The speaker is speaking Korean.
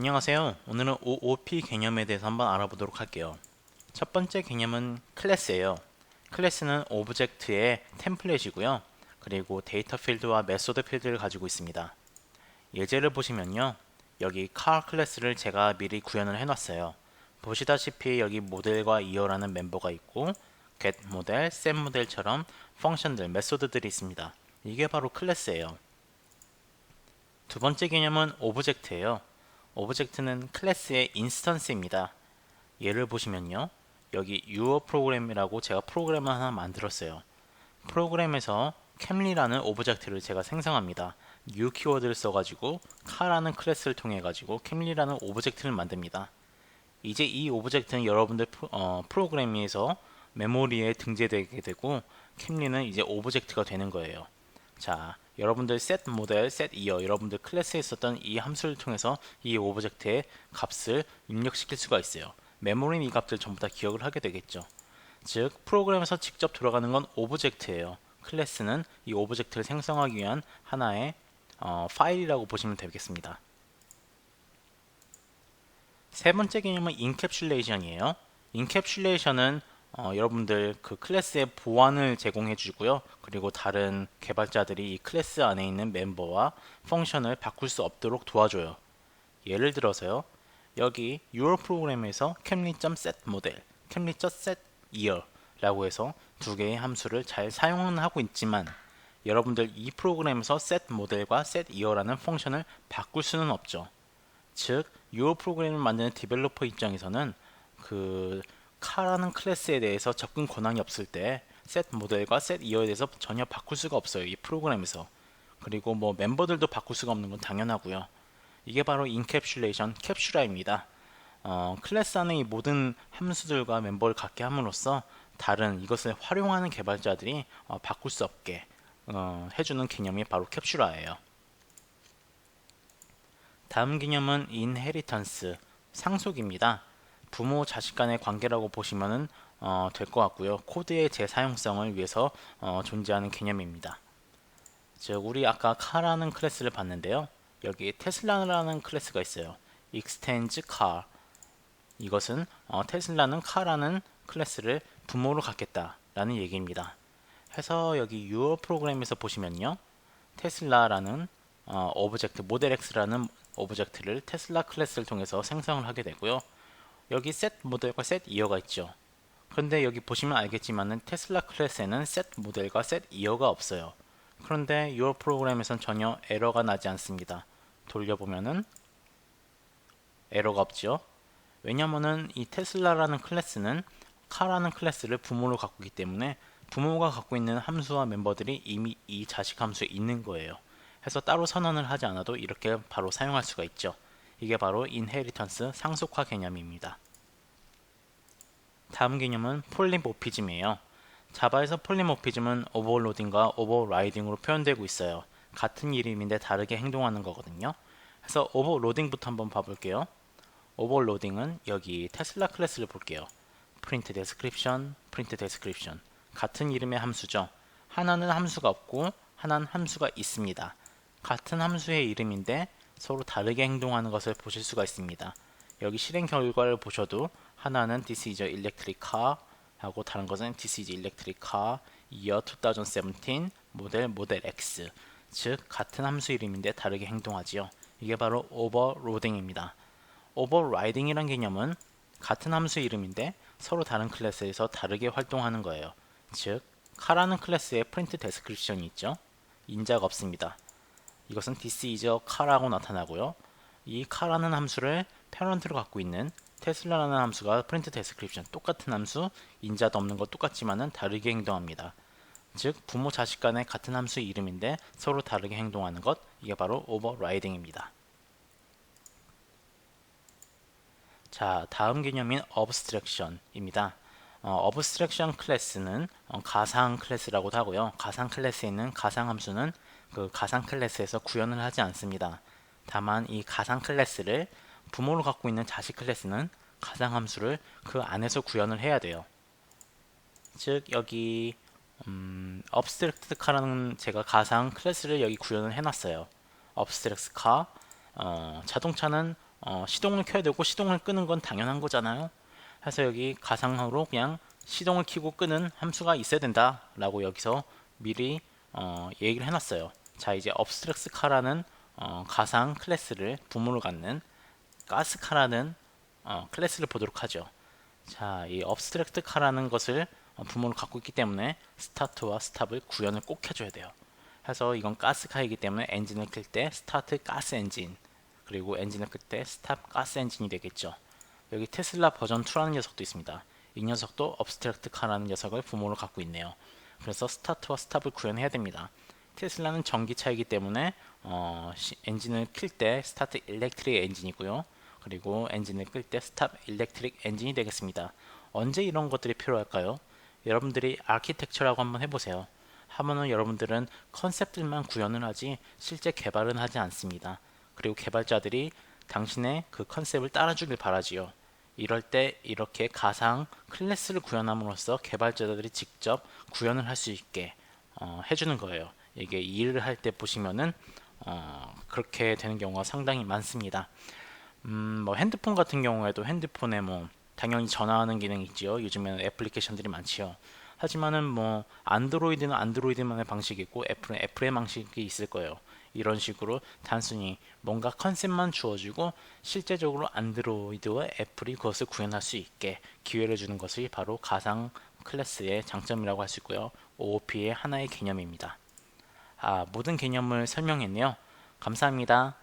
안녕하세요. 오늘은 OOP 개념에 대해서 한번 알아보도록 할게요. 첫 번째 개념은 클래스예요. 클래스는 오브젝트의 템플릿이고요. 그리고 데이터 필드와 메소드 필드를 가지고 있습니다. 예제를 보시면요. 여기 car 클래스를 제가 미리 구현을 해놨어요. 보시다시피 여기 모델과 이어라는 멤버가 있고 get 모델, set 모델처럼 펑션들, 메소드들이 있습니다. 이게 바로 클래스예요. 두 번째 개념은 오브젝트예요. 오브젝트는 클래스의 인스턴스입니다. 예를 보시면요. 여기 your 프로그램이라고 제가 프로그램을 하나 만들었어요. 프로그램에서 캠리라는 오브젝트를 제가 생성합니다. new 키워드를 써가지고 카라는 클래스를 통해 가지고 캠리라는 오브젝트를 만듭니다. 이제 이 오브젝트는 여러분들 프로, 어, 프로그램에서 메모리에 등재되게 되고 캠리는 이제 오브젝트가 되는 거예요. 자, 여러분들 set 모델, set year, 여러분들 클래스에 있었던 이 함수를 통해서 이 오브젝트의 값을 입력시킬 수가 있어요. 메모리는 이 값들 전부 다 기억을 하게 되겠죠. 즉, 프로그램에서 직접 들어가는 건 오브젝트예요. 클래스는 이 오브젝트를 생성하기 위한 하나의 어, 파일이라고 보시면 되겠습니다. 세 번째 개념은 인캡슐레이션이에요. 인캡슐레이션은 어, 여러분들 그 클래스의 보안을 제공해 주고요. 그리고 다른 개발자들이 이 클래스 안에 있는 멤버와 펑션을 바꿀 수 없도록 도와줘요. 예를 들어서요. 여기 your 프로그램에서 camly.set 모델, camly.set year 라고 해서 두 개의 함수를 잘 사용은 하고 있지만 여러분들 이 프로그램에서 set 모델과 set year라는 펑션을 바꿀 수는 없죠. 즉, your 프로그램을 만드는 디벨로퍼 입장에서는 그 카라는 클래스에 대해서 접근 권한이 없을 때 set 모델과 set year에 대해서 전혀 바꿀 수가 없어요. 이 프로그램에서. 그리고 뭐 멤버들도 바꿀 수가 없는 건 당연하고요. 이게 바로 인캡슐레이션 캡슐화입니다. 어, 클래스 이 모든 함수들과 멤버를 갖게 함으로써 다른 이것을 활용하는 개발자들이 어, 바꿀 수 없게 어, 해주는 개념이 바로 캡슐화예요. 다음 개념은 인헤리턴스 상속입니다. 부모 자식 간의 관계라고 보시면 어, 될 것 같고요. 코드의 재사용성을 위해서 어, 존재하는 개념입니다. 즉 우리 아까 카라는 클래스를 봤는데요. 여기 테슬라라는 클래스가 있어요. extends car 이것은 어, 테슬라는 카라는 클래스를 부모로 갖겠다라는 얘기입니다. 해서 여기 your 프로그램에서 보시면요. 테슬라라는 어, 오브젝트 모델 X라는 오브젝트를 테슬라 클래스를 통해서 생성을 하게 되고요. 여기 set 모델과 set year가 있죠. 그런데 여기 보시면 알겠지만은 테슬라 클래스에는 set 모델과 set year가 없어요. 그런데 your 프로그램에선 전혀 에러가 나지 않습니다. 돌려보면은 에러가 없죠. 왜냐면은 이 테슬라라는 클래스는 카라는 클래스를 부모로 갖고 있기 때문에 부모가 갖고 있는 함수와 멤버들이 이미 이 자식 함수에 있는 거예요. 해서 따로 선언을 하지 않아도 이렇게 바로 사용할 수가 있죠. 이게 바로 인헤리턴스 상속화 개념입니다. 다음 개념은 폴리모피즘이에요. 자바에서 폴리모피즘은 오버로딩과 오버라이딩으로 표현되고 있어요. 같은 이름인데 다르게 행동하는 거거든요. 그래서 오버로딩부터 한번 봐볼게요. 오버로딩은 여기 테슬라 클래스를 볼게요. print description, print description 같은 이름의 함수죠. 하나는 함수가 없고 하나는 함수가 있습니다. 같은 함수의 이름인데 서로 다르게 행동하는 것을 보실 수가 있습니다. 여기 실행 결과를 보셔도 하나는 this is a electric car 하고 다른 것은 this is electric car year 2017 모델 모델 X 즉 같은 함수 이름인데 다르게 행동하지요. 이게 바로 overloading입니다. overriding이란 개념은 같은 함수 이름인데 서로 다른 클래스에서 다르게 활동하는 거예요. 즉 카라는 클래스에 프린트 데스크립션이 있죠. 인자가 없습니다. 이것은 this is a car라고 나타나고요. 이 car라는 함수를 패런트로 갖고 있는 테슬라라는 함수가 프린트 데스크립션 똑같은 함수 인자도 없는 것 똑같지만은 다르게 행동합니다. 즉 부모 자식 간의 같은 함수 이름인데 서로 다르게 행동하는 것 이게 바로 오버라이딩입니다. 자 다음 개념인 어브스트랙션입니다. 어, 어브스트랙션 클래스는 어, 가상 클래스라고도 하고요. 가상 클래스에 있는 가상 함수는 그 가상 클래스에서 구현을 하지 않습니다. 다만 이 가상 클래스를 부모로 갖고 있는 자식 클래스는 가상 함수를 그 안에서 구현을 해야 돼요. 즉 여기 음, abstract car라는 제가 가상 클래스를 여기 구현을 해놨어요. abstract car 어, 자동차는 어, 시동을 켜야 되고 시동을 끄는 건 당연한 거잖아요. 그래서 여기 가상으로 그냥 시동을 켜고 끄는 함수가 있어야 된다라고 여기서 미리 어, 얘기를 해놨어요. 자 이제 업스트랙스카라는 어, 가상 클래스를 부모로 갖는 가스카라는 어, 클래스를 보도록 하죠. 자, 이 업스트랙트 카라는 것을 어, 부모로 갖고 있기 때문에 스타트와 스탑을 구현을 꼭 해줘야 돼요. 그래서 이건 가스카이기 때문에 엔진을 끌때 스타트 가스 엔진 그리고 엔진을 끌때 스탑 가스 엔진이 되겠죠. 여기 테슬라 버전 2라는 녀석도 있습니다. 이 녀석도 업스트랙트 카라는 녀석을 부모로 갖고 있네요. 그래서 스타트와 스탑을 구현해야 됩니다. 테슬라는 전기차이기 때문에 어, 시- 엔진을 킬 때 스타트 일렉트릭 엔진이고요. 그리고 엔진을 끌 때 스탑 일렉트릭 엔진이 되겠습니다. 언제 이런 것들이 필요할까요? 여러분들이 아키텍처라고 한번 해보세요. 하면은 여러분들은 컨셉들만 구현을 하지 실제 개발은 하지 않습니다. 그리고 개발자들이 당신의 그 컨셉을 따라주길 바라지요. 이럴 때 이렇게 가상 클래스를 구현함으로써 개발자들이 직접 구현을 할 수 있게 어, 해주는 거예요. 이게 일을 할 때 보시면은 어, 그렇게 되는 경우가 상당히 많습니다. 음, 뭐 핸드폰 같은 경우에도 핸드폰에 뭐 당연히 전화하는 기능이 있지요. 요즘에는 애플리케이션들이 많지요. 하지만은 뭐 안드로이드는 안드로이드만의 방식이 있고 애플은 애플의 방식이 있을 거예요. 이런 식으로 단순히 뭔가 컨셉만 주어지고 실제적으로 안드로이드와 애플이 그것을 구현할 수 있게 기회를 주는 것이 바로 가상 클래스의 장점이라고 할 수 있고요. OOP의 하나의 개념입니다. 아, 모든 개념을 설명했네요. 감사합니다.